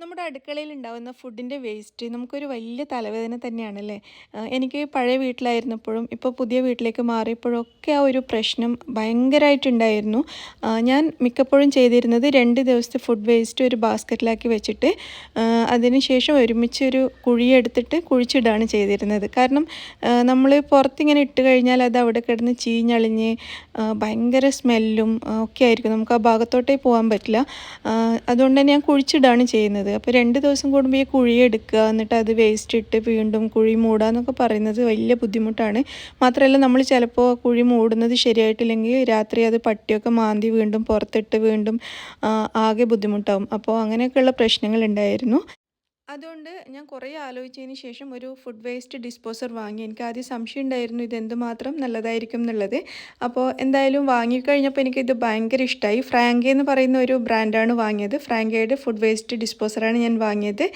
നമ്മുടെ അടുക്കളയിൽ ഉണ്ടാകുന്ന ഫുഡിന്റെ വേസ്റ്റ് നമുക്കൊരു വലിയ തലവേദന തന്നെയാണല്ലേ? എനിക്ക് പഴയ വീട്ടിലായിരുന്നപ്പോഴും ഇപ്പോൾ പുതിയ വീട്ടിലേക്ക് മാറിയപ്പോഴൊക്കെ ആ ഒരു പ്രശ്നം ഭയങ്കരമായിട്ടുണ്ടായിരുന്നു. ഞാൻ മിക്കപ്പോഴും ചെയ്തിരുന്നത് രണ്ട് ദിവസത്തെ ഫുഡ് വേസ്റ്റ് ഒരു ബാസ്ക്കറ്റിലാക്കി വെച്ചിട്ട് അതിനുശേഷം ഒരുമിച്ച് ഒരു കുഴിയെടുത്തിട്ട് കുഴിച്ചിടുകയാണ് ചെയ്തിരുന്നത്. കാരണം നമ്മൾ പുറത്തിങ്ങനെ ഇട്ട് കഴിഞ്ഞാൽ അത് അവിടെ കിടന്ന് ചീഞ്ഞളിഞ്ഞ് ഭയങ്കര സ്മെല്ലും ഒക്കെ ആയിരിക്കും. നമുക്ക് ആ ഭാഗത്തോട്ടേ പോകാൻ പറ്റില്ല. അതുകൊണ്ട് തന്നെ ഞാൻ കുഴിച്ചിടുകയാണ് ചെയ്യുന്നത്. അപ്പോൾ രണ്ട് ദിവസം കൂടുമ്പോൾ ഈ കുഴി എടുക്കുക എന്നിട്ട് അത് വേസ്റ്റ് ഇട്ട് വീണ്ടും കുഴി മൂടുക എന്നൊക്കെ പറയുന്നത് വലിയ ബുദ്ധിമുട്ടാണ്. മാത്രമല്ല നമ്മൾ ചിലപ്പോൾ കുഴി മൂടുന്നത് ശരിയായിട്ടില്ലെങ്കിൽ രാത്രി അത് പട്ടിയൊക്കെ മാന്തി വീണ്ടും പുറത്തിട്ട് വീണ്ടും ആകെ ബുദ്ധിമുട്ടാവും. അപ്പോൾ അങ്ങനെയൊക്കെയുള്ള പ്രശ്നങ്ങൾ ഉണ്ടായിരുന്നു. അതുകൊണ്ട് ഞാൻ കുറേ ആലോചിച്ചതിന് ശേഷം ഒരു ഫുഡ് വേസ്റ്റ് ഡിസ്പോസർ വാങ്ങി. എനിക്ക് ആദ്യം സംശയം ഉണ്ടായിരുന്നു ഇത് എന്തുമാത്രം നല്ലതായിരിക്കും എന്നുള്ളത്. അപ്പോൾ എന്തായാലും വാങ്ങിക്കഴിഞ്ഞപ്പോൾ എനിക്കിത് ഭയങ്കര ഇഷ്ടമായി ഫ്രാങ്കെ എന്ന് പറയുന്ന ഒരു ബ്രാൻഡാണ് വാങ്ങിയത്. ഫ്രാങ്കയുടെ ഫുഡ് വേസ്റ്റ് ഡിസ്പോസറാണ് ഞാൻ വാങ്ങിയത്.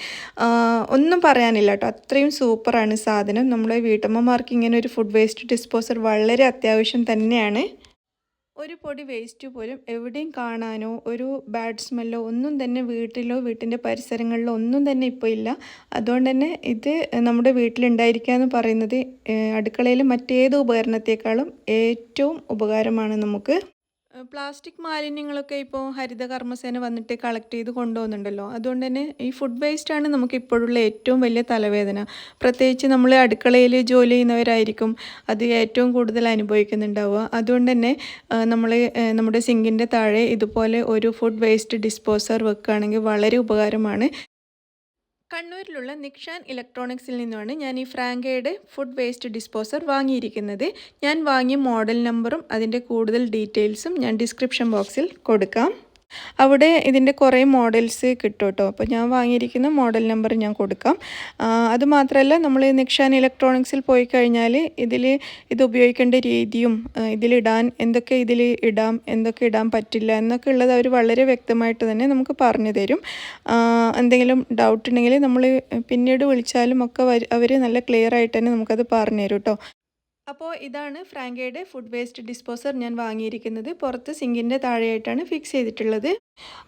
ഒന്നും പറയാനില്ല കേട്ടോ. അത്രയും സൂപ്പറാണ് സാധനം. നമ്മുടെ വീട്ടമ്മമാർക്ക് ഇങ്ങനെ ഒരു ഫുഡ് വേസ്റ്റ് ഡിസ്പോസർ വളരെ അത്യാവശ്യം തന്നെയാണ്. ഒരു പൊടി വേസ്റ്റ് പോലും എവിടെയും കാണാനോ ഒരു ബാഡ് സ്മെല്ലോ ഒന്നും തന്നെ വീട്ടിലോ വീട്ടിന്റെ പരിസരങ്ങളിലോ ഒന്നും തന്നെ ഇപ്പോൾ ഇല്ല. അതുകൊണ്ട് തന്നെ ഇത് നമ്മുടെ വീട്ടിലുണ്ടായിരിക്കുക എന്ന് പറയുന്നത് അടുക്കളയിൽ മറ്റേത് ഉപകരണത്തെക്കാളും ഏറ്റവും ഉപകാരമാണ് നമുക്ക് പ്ലാസ്റ്റിക് മാലിന്യങ്ങളൊക്കെ ഇപ്പോൾ ഹരിത കർമ്മസേന വന്നിട്ട് കളക്ട് ചെയ്ത് കൊണ്ടുപോകുന്നുണ്ടല്ലോ അതുകൊണ്ട് തന്നെ ഈ ഫുഡ് വേസ്റ്റാണ് നമുക്ക് ഇപ്പോഴുള്ള ഏറ്റവും വലിയ തലവേദന. പ്രത്യേകിച്ച് നമ്മൾ അടുക്കളയിൽ ജോലി ചെയ്യുന്നവരായിരിക്കും അത് ഏറ്റവും കൂടുതൽ അനുഭവിക്കുന്നുണ്ടാവുക. അതുകൊണ്ട് തന്നെ നമ്മൾ നമ്മുടെ സിങ്കിന്റെ താഴെ ഇതുപോലെ ഒരു ഫുഡ് വേസ്റ്റ് ഡിസ്പോസർ വെക്കുകയാണെങ്കിൽ വളരെ ഉപകാരമാണ്. കണ്ണൂരിലുള്ള നിക്ഷാൻ ഇലക്ട്രോണിക്സിൽ നിന്നുമാണ് ഞാൻ ഈ ഫ്രാങ്കയുടെ ഫുഡ് വേസ്റ്റ് ഡിസ്പോസർ വാങ്ങിയിരിക്കുന്നത്. ഞാൻ വാങ്ങിയ മോഡൽ നമ്പറും അതിന്റെ കൂടുതൽ ഡീറ്റെയിൽസും ഞാൻ ഡിസ്ക്രിപ്ഷൻ ബോക്സിൽ കൊടുക്കാം. അവിടെ ഇതിന്റെ കുറേ മോഡൽസ് കിട്ടും കേട്ടോ. അപ്പോൾ ഞാൻ വാങ്ങിയിരിക്കുന്ന മോഡൽ നമ്പർ ഞാൻ കൊടുക്കാം. അതുമാത്രമല്ല നമ്മൾ നിക്ഷാൻ ഇലക്ട്രോണിക്സിൽ പോയി കഴിഞ്ഞാൽ ഇതിൽ ഇത് ഉപയോഗിക്കേണ്ട രീതിയും ഇതിലിടാൻ എന്തൊക്കെ ഇതിൽ ഇടാം എന്തൊക്കെ ഇടാൻ പറ്റില്ല എന്നൊക്കെ ഉള്ളത് അവർ വളരെ വ്യക്തമായിട്ട് തന്നെ നമുക്ക് പറഞ്ഞു തരും. എന്തെങ്കിലും ഡൗട്ട് ഉണ്ടെങ്കിൽ നമ്മൾ പിന്നീട് വിളിച്ചാലും ഒക്കെ അവർ നല്ല ക്ലിയർ ആയിട്ട് തന്നെ നമുക്കത് പറഞ്ഞു തരും കേട്ടോ. അപ്പോൾ ഇതാണ് ഫ്രാങ്കയുടെ ഫുഡ് വേസ്റ്റ് ഡിസ്പോസർ ഞാൻ വാങ്ങിയിരിക്കുന്നത്. പുറത്ത് സിങ്കിന്റെ താഴെയായിട്ടാണ് ഫിക്സ് ചെയ്തിട്ടുള്ളത്.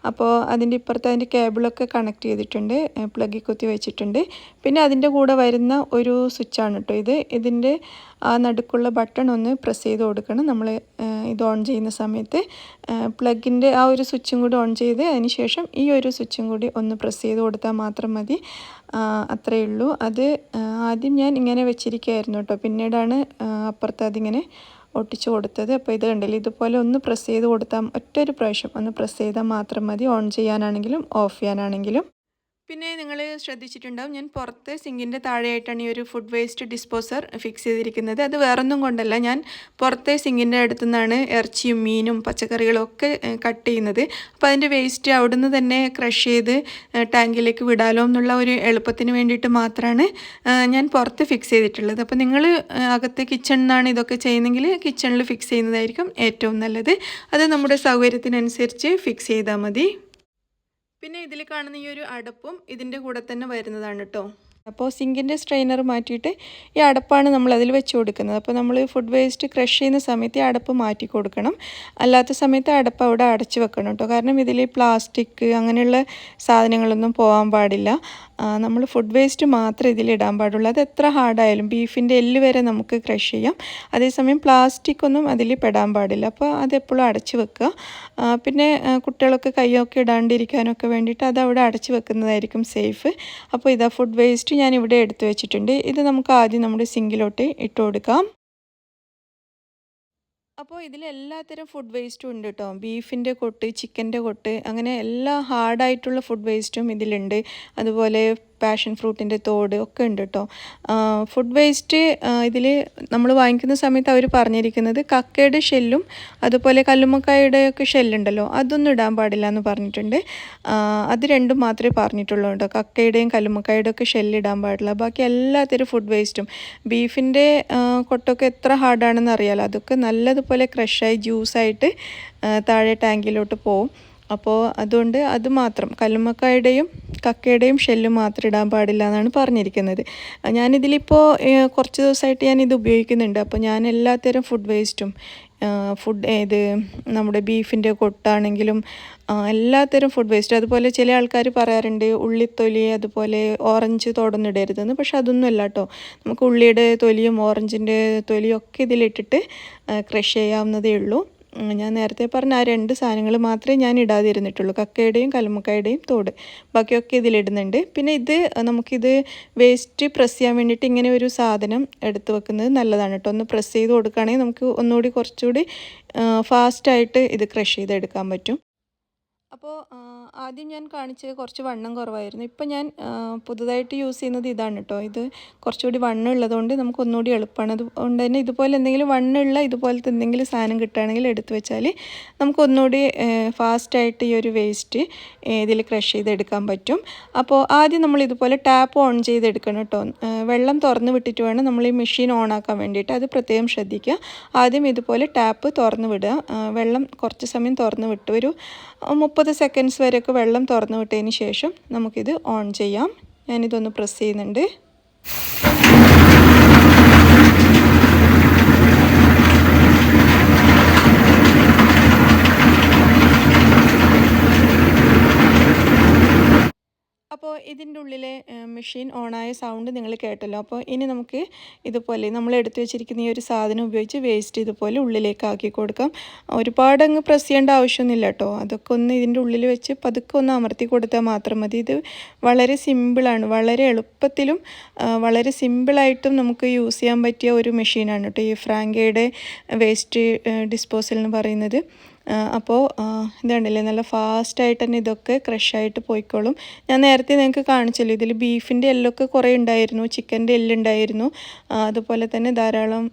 അപ്പോൾ അതിന്റെ ഇപ്പുറത്ത് അതിന്റെ കേബിളൊക്കെ കണക്ട് ചെയ്തിട്ടുണ്ട് പ്ലഗിൽ കുത്തി വെച്ചിട്ടുണ്ട്. പിന്നെ അതിന്റെ കൂടെ വരുന്ന ഒരു സ്വിച്ചാണ് കേട്ടോ ഇത്. ഇതിന്റെ ആ നടുക്കുള്ള ബട്ടൺ ഒന്ന് പ്രസ് ചെയ്ത് കൊടുക്കണം. നമ്മൾ ഇത് ഓൺ ചെയ്യുന്ന സമയത്ത് പ്ലഗിന്റെ ആ ഒരു സ്വിച്ചും കൂടി ഓൺ ചെയ്ത് അതിനുശേഷം ഈ ഒരു സ്വിച്ചും കൂടി ഒന്ന് പ്രസ് ചെയ്ത് കൊടുത്താൽ മാത്രം മതി. അത്രയേ ഉള്ളൂ. അത് ആദ്യം ഞാൻ ഇങ്ങനെ വെച്ചിരിക്കുകയായിരുന്നു കേട്ടോ പിന്നീടാണ് അപ്പുറത്ത് അതിങ്ങനെ ഒട്ടിച്ചു കൊടുത്തത്. അപ്പോൾ ഇത് കണ്ടില്ലേ? ഇതുപോലെ ഒന്ന് പ്രസ് ചെയ്ത് കൊടുത്താൽ ഒറ്റൊരു പ്രാവശ്യം ഒന്ന് പ്രസ് ചെയ്താൽ മാത്രം മതി. ഓൺ ചെയ്യാനാണെങ്കിലും ഓഫ് ചെയ്യാനാണെങ്കിലും. പിന്നെ നിങ്ങൾ ശ്രദ്ധിച്ചിട്ടുണ്ടാവും ഞാൻ പുറത്ത് സിങ്കിന്റെ താഴെയായിട്ടാണ് ഈ ഒരു ഫുഡ് വേസ്റ്റ് ഡിസ്പോസർ ഫിക്സ് ചെയ്തിരിക്കുന്നത്. അത് വേറൊന്നും കൊണ്ടല്ല ഞാൻ പുറത്തെ സിങ്കിന്റെ അടുത്തു നിന്നാണ് ഇറച്ചിയും മീനും പച്ചക്കറികളും ഒക്കെ കട്ട് ചെയ്യുന്നത്. അപ്പോൾ അതിന്റെ വേസ്റ്റ് അവിടുന്ന് തന്നെ ക്രഷ് ചെയ്ത് ടാങ്കിലേക്ക് വിടാലോ എന്നുള്ള ഒരു എളുപ്പത്തിന് വേണ്ടിയിട്ട് മാത്രമാണ് ഞാൻ പുറത്ത് ഫിക്സ് ചെയ്തിട്ടുള്ളത്. അപ്പോൾ നിങ്ങൾ അകത്ത് കിച്ചണിൽ നിന്നാണ് ഇതൊക്കെ ചെയ്യുന്നതെങ്കിൽ കിച്ചണിൽ ഫിക്സ് ചെയ്യുന്നതായിരിക്കും ഏറ്റവും നല്ലത്. അത് നമ്മുടെ സൗകര്യത്തിനനുസരിച്ച് ഫിക്സ് ചെയ്താൽ മതി. പിന്നെ ഇതിൽ കാണുന്ന ഈ ഒരു അടപ്പും ഇതിന്റെ കൂടെ തന്നെ വരുന്നതാണ് കേട്ടോ അപ്പോൾ സിങ്കിന്റെ സ്ട്രെയിനർ മാറ്റിയിട്ട് ഈ അടപ്പാണ് നമ്മൾ അതിൽ വെച്ച് കൊടുക്കുന്നത്. അപ്പോൾ നമ്മൾ ഫുഡ് വേസ്റ്റ് ക്രഷ് ചെയ്യുന്ന സമയത്ത് ഈ അടപ്പ് മാറ്റി കൊടുക്കണം. അല്ലാത്ത സമയത്ത് അടപ്പ് അവിടെ അടച്ച് വെക്കണം കേട്ടോ കാരണം ഇതിൽ പ്ലാസ്റ്റിക് അങ്ങനെയുള്ള സാധനങ്ങളൊന്നും പോകാൻ പാടില്ല. നമ്മൾ ഫുഡ് വേസ്റ്റ് മാത്രമേ ഇതിൽ ഇടാൻ പാടുള്ളൂ. അത് എത്ര ഹാർഡായാലും ബീഫിന്റെ എല്ല് വരെ നമുക്ക് ക്രഷ് ചെയ്യാം. അതേസമയം പ്ലാസ്റ്റിക് ഒന്നും അതിൽ പെടാൻ പാടില്ല. അപ്പോൾ അതെപ്പോഴും അടച്ച് വെക്കുക. പിന്നെ കുട്ടികളൊക്കെ കൈയൊക്കെ ഇടാണ്ടിരിക്കാനൊക്കെ വേണ്ടിയിട്ട് അത് അവിടെ അടച്ച് വെക്കുന്നതായിരിക്കും സേഫ് അപ്പോൾ ഇതാ ഫുഡ് വേസ്റ്റ് ഞാൻ ഇവിടെ എടുത്തു വെച്ചിട്ടുണ്ട്. ഇത് നമുക്ക് ആദ്യം നമ്മുടെ സിങ്കിലോട്ട് ഇട്ട് കൊടുക്കാം. അപ്പോൾ ഇതിൽ എല്ലാത്തരം ഫുഡ് വേസ്റ്റും ഉണ്ട് കേട്ടോ ബീഫിന്റെ കൊട്ട് ചിക്കന്റെ കൊട്ട് അങ്ങനെ എല്ലാ ഹാർഡായിട്ടുള്ള ഫുഡ് വേസ്റ്റും ഇതിലുണ്ട്. അതുപോലെ പാഷൻ ഫ്രൂട്ടിന്റെ തോട് ഒക്കെ ഉണ്ട് കേട്ടോ ഫുഡ് വേസ്റ്റ് ഇതിൽ നമ്മൾ വാങ്ങിക്കുന്ന സമയത്ത് അവർ പറഞ്ഞിരിക്കുന്നത് കക്കയുടെ ഷെല്ലും അതുപോലെ കല്ലുമ്മക്കായുടെ ഒക്കെ ഷെല്ലുണ്ടല്ലോ അതൊന്നും ഇടാൻ പാടില്ല എന്ന് പറഞ്ഞിട്ടുണ്ട്. അത് രണ്ടും മാത്രമേ പറഞ്ഞിട്ടുള്ളൂ കേട്ടോ കക്കയുടെയും കല്ലുമ്മക്കായുടെ ഒക്കെ ഷെല്ലിടാൻ പാടില്ല. ബാക്കി എല്ലാത്തരം ഫുഡ് വേസ്റ്റും ബീഫിന്റെ കൊട്ടൊക്കെ എത്ര ഹാർഡാണെന്ന് അറിയാലോ. അതൊക്കെ നല്ലതുപോലെ ക്രഷായി ജ്യൂസായിട്ട് താഴെ ടാങ്കിലോട്ട് പോവും. അപ്പോൾ അതുകൊണ്ട് അത് മാത്രം കല്ലുമ്മക്കായുടെയും കക്കയുടെയും ഷെല്ല് മാത്രം ഇടാൻ പാടില്ല എന്നാണ് പറഞ്ഞിരിക്കുന്നത്. ഞാനിതിലിപ്പോൾ കുറച്ച് ദിവസമായിട്ട് ഞാൻ ഇത് ഉപയോഗിക്കുന്നുണ്ട്. അപ്പോൾ ഞാൻ എല്ലാത്തരം ഫുഡ് വേസ്റ്റും ഫുഡ് ഇത് നമ്മുടെ ബീഫിന്റെ കൊട്ടാണെങ്കിലും എല്ലാത്തരം ഫുഡ് വേസ്റ്റ് അതുപോലെ ചില ആൾക്കാർ പറയാറുണ്ട് ഉള്ളിത്തൊലി അതുപോലെ ഓറഞ്ച് തുടർന്നിടരുതെന്ന് പക്ഷെ അതൊന്നും അല്ല കേട്ടോ നമുക്ക് ഉള്ളിയുടെ തൊലിയും ഓറഞ്ചിന്റെ തൊലിയും ഒക്കെ ഇതിലിട്ടിട്ട് ക്രഷ് ചെയ്യാവുന്നതേ ഉള്ളൂ. ഞാൻ നേരത്തെ പറഞ്ഞ ആ രണ്ട് സാധനങ്ങൾ മാത്രമേ ഞാൻ ഇടാതിരുന്നിട്ടുള്ളൂ. കക്കയുടെയും കലമുക്കയുടെയും തോട്. ബാക്കിയൊക്കെ ഇതിലിടുന്നുണ്ട്. പിന്നെ ഇത് നമുക്കിത് വേസ്റ്റ് പ്രസ് ചെയ്യാൻ വേണ്ടിയിട്ട് ഇങ്ങനെ ഒരു സാധനം എടുത്ത് വെക്കുന്നത് നല്ലതാണ് കേട്ടോ. ഒന്ന് പ്രസ് ചെയ്ത് കൊടുക്കുകയാണെങ്കിൽ നമുക്ക് ഒന്നുകൂടി കുറച്ചുകൂടി ഫാസ്റ്റായിട്ട് ഇത് ക്രഷ് ചെയ്തെടുക്കാൻ പറ്റും. അപ്പോൾ ആദ്യം ഞാൻ കാണിച്ചത് കുറച്ച് വണ്ണം കുറവായിരുന്നു. ഇപ്പം ഞാൻ പുതുതായിട്ട് യൂസ് ചെയ്യുന്നത് ഇതാണ് കേട്ടോ ഇത് കുറച്ചുകൂടി വണ്ണം ഉള്ളതുകൊണ്ട് നമുക്ക് ഒന്നുകൂടി എളുപ്പമാണ് അതുകൊണ്ട് തന്നെ ഇതുപോലെ എന്തെങ്കിലും വണ്ണമുള്ള ഇതുപോലത്തെ എന്തെങ്കിലും സാധനം കിട്ടുകയാണെങ്കിൽ എടുത്തു വെച്ചാൽ നമുക്ക് ഒന്നുകൂടി ഫാസ്റ്റായിട്ട് ഈ ഒരു വേസ്റ്റ് ഇതിൽ ക്രഷ് ചെയ്തെടുക്കാൻ പറ്റും. അപ്പോൾ ആദ്യം നമ്മൾ ഇതുപോലെ ടാപ്പ് ഓൺ ചെയ്തെടുക്കണം കേട്ടോ വെള്ളം തുറന്ന് വിട്ടിട്ട് വേണം നമ്മൾ ഈ മെഷീൻ ഓൺ ആക്കാൻ വേണ്ടിയിട്ട്. അത് പ്രത്യേകം ശ്രദ്ധിക്കുക. ആദ്യം ഇതുപോലെ ടാപ്പ് തുറന്ന് വിടുക. വെള്ളം കുറച്ച് സമയം തുറന്ന് വിട്ട് ഒരു മുപ്പത് സെക്കൻഡ്സ് വരെയൊക്കെ വെള്ളം തുറന്ന് വിട്ടതിന് ശേഷം നമുക്കിത് ഓൺ ചെയ്യാം. ഞാനിതൊന്ന് പ്രസ് ചെയ്യുന്നുണ്ട്. അപ്പോൾ ഇതിന്റെ ഉള്ളിലെ മെഷീൻ ഓണായ സൗണ്ട് നിങ്ങൾ കേട്ടല്ലോ. അപ്പോൾ ഇനി നമുക്ക് ഇതുപോലെ നമ്മൾ എടുത്തു വെച്ചിരിക്കുന്ന ഈ ഒരു സാധനം ഉപയോഗിച്ച് വേസ്റ്റ് ഇതുപോലെ ഉള്ളിലേക്ക് ആക്കി കൊടുക്കാം. ഒരുപാട് അങ്ങ് പ്രസ് ചെയ്യേണ്ട ആവശ്യമൊന്നുമില്ല കേട്ടോ. അതൊക്കെ ഒന്ന് ഇതിന്റെ ഉള്ളിൽ വെച്ച് പതുക്കെ ഒന്ന് അമർത്തി കൊടുത്താൽ മാത്രം മതി. ഇത് വളരെ സിമ്പിളാണ് വളരെ എളുപ്പത്തിലും വളരെ സിമ്പിളായിട്ടും നമുക്ക് യൂസ് ചെയ്യാൻ പറ്റിയ ഒരു മെഷീനാണ് കേട്ടോ ഈ ഫ്രാങ്കയുടെ വേസ്റ്റ് ഡിസ്പോസൽ എന്ന് പറയുന്നത്. അപ്പോൾ ഇതുണ്ടല്ലേ നല്ല ഫാസ്റ്റായിട്ട് തന്നെ ഇതൊക്കെ ക്രഷായിട്ട് പോയിക്കോളും. ഞാൻ നേരത്തെ നിങ്ങൾക്ക് കാണിച്ചല്ലോ ഇതിൽ ബീഫിന്റെ എല്ലൊക്കെ കുറേ ഉണ്ടായിരുന്നു ചിക്കന്റെ എല്ലുണ്ടായിരുന്നു അതുപോലെ തന്നെ ധാരാളം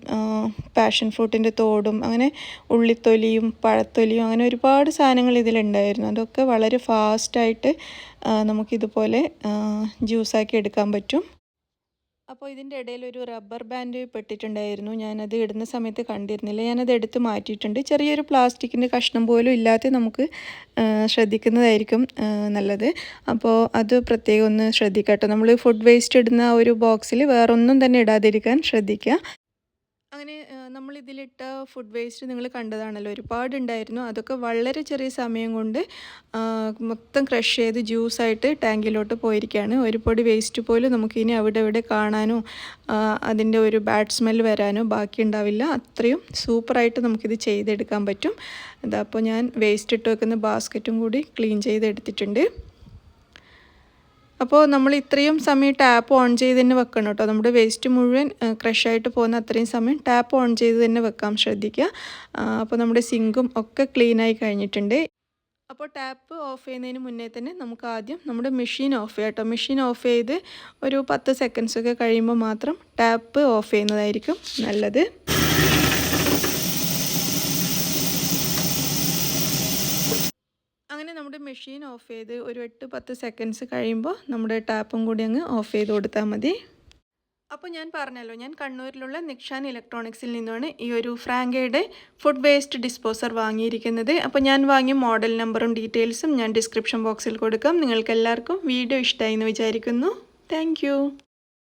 പാഷൻ ഫ്രൂട്ടിന്റെ തോടും അങ്ങനെ ഉള്ളിത്തൊലിയും പഴത്തൊലിയും അങ്ങനെ ഒരുപാട് സാധനങ്ങൾ ഇതിലുണ്ടായിരുന്നു. അതൊക്കെ വളരെ ഫാസ്റ്റായിട്ട് നമുക്കിതുപോലെ ജ്യൂസാക്കി എടുക്കാൻ പറ്റും. അപ്പോൾ ഇതിന്റെ ഇടയിൽ ഒരു റബ്ബർ ബാൻഡ് പെട്ടിട്ടുണ്ടായിരുന്നു. ഞാനത് ഇടുന്ന സമയത്ത് കണ്ടിരുന്നില്ല. ഞാനത് എടുത്ത് മാറ്റിയിട്ടുണ്ട്. ചെറിയൊരു പ്ലാസ്റ്റിക്കിന്റെ കഷ്ണം പോലും ഇല്ലാതെ നമുക്ക് ശ്രദ്ധിക്കുന്നതായിരിക്കും നല്ലത്. അപ്പോൾ അത് പ്രത്യേകം ഒന്ന് ശ്രദ്ധിക്കട്ടെ. നമ്മൾ ഫുഡ് വേസ്റ്റ് ഇടുന്ന ഒരു ബോക്സിൽ വേറൊന്നും തന്നെ ഇടാതിരിക്കാൻ ശ്രദ്ധിക്കുക. അങ്ങനെ നമ്മൾ ഇതിലിട്ട ഫുഡ് വേസ്റ്റ് നിങ്ങൾ കണ്ടതാണല്ലോ. ഒരുപാട് ഉണ്ടായിരുന്നു അതൊക്കെ വളരെ ചെറിയ സമയം കൊണ്ട് മൊത്തം ക്രഷ് ചെയ്ത് ജ്യൂസായിട്ട് ടാങ്കിലോട്ട് പോയിരിക്കുകയാണ് ഒരു പൊടി വേസ്റ്റ് പോലും നമുക്കിനി അവിടെ ഇവിടെ കാണാനോ അതിന്റെ ഒരു ബാഡ് സ്മെൽ വരാനോ ബാക്കി ഉണ്ടാവില്ല. അത്രയും സൂപ്പറായിട്ട് നമുക്കിത് ചെയ്തെടുക്കാൻ പറ്റും. ഇതാ അപ്പോൾ ഞാൻ വേസ്റ്റ് ഇട്ട് വെക്കുന്ന ബാസ്ക്കറ്റും കൂടി ക്ലീൻ ചെയ്തെടുത്തിട്ടുണ്ട്. അപ്പോൾ നമ്മൾ ഇത്രയും സമയം ടാപ്പ് ഓൺ ചെയ്ത് തന്നെ വെക്കണം കേട്ടോ. നമ്മുടെ വേസ്റ്റ് മുഴുവൻ ക്രഷായിട്ട് പോകുന്ന അത്രയും സമയം ടാപ്പ് ഓൺ ചെയ്ത് തന്നെ വെക്കാൻ ശ്രദ്ധിക്കുക. അപ്പോൾ നമ്മുടെ സിങ്കും ഒക്കെ ക്ലീനായി കഴിഞ്ഞിട്ടുണ്ട്. അപ്പോൾ ടാപ്പ് ഓഫ് ചെയ്യുന്നതിന് മുന്നേ തന്നെ നമുക്ക് ആദ്യം നമ്മുടെ മെഷീൻ ഓഫ് ചെയ്യാം കേട്ടോ. മെഷീൻ ഓഫ് ചെയ്ത് ഒരു പത്ത് സെക്കൻഡ്സൊക്കെ കഴിയുമ്പോൾ മാത്രം ടാപ്പ് ഓഫ് ചെയ്യുന്നതായിരിക്കും നല്ലത് അങ്ങനെ നമ്മുടെ മെഷീൻ ഓഫ് ചെയ്ത് ഒരു എട്ട് പത്ത് സെക്കൻഡ്സ് കഴിയുമ്പോൾ നമ്മുടെ ടാപ്പും കൂടി അങ്ങ് ഓഫ് ചെയ്ത് കൊടുത്താൽ മതി. അപ്പോൾ ഞാൻ പറഞ്ഞല്ലോ ഞാൻ കണ്ണൂരിലുള്ള നിക്ഷാൻ ഇലക്ട്രോണിക്സിൽ നിന്നാണ് ഈ ഒരു ഫ്രാങ്കയുടെ ഫുഡ് വേസ്റ്റ് ഡിസ്പോസർ വാങ്ങിയിരിക്കുന്നത്. അപ്പോൾ ഞാൻ വാങ്ങിയ മോഡൽ നമ്പറും ഡീറ്റെയിൽസും ഞാൻ ഡിസ്ക്രിപ്ഷൻ ബോക്സിൽ കൊടുക്കാം. നിങ്ങൾക്ക് എല്ലാവർക്കും വീഡിയോ ഇഷ്ടമായി എന്ന് വിചാരിക്കുന്നു. താങ്ക്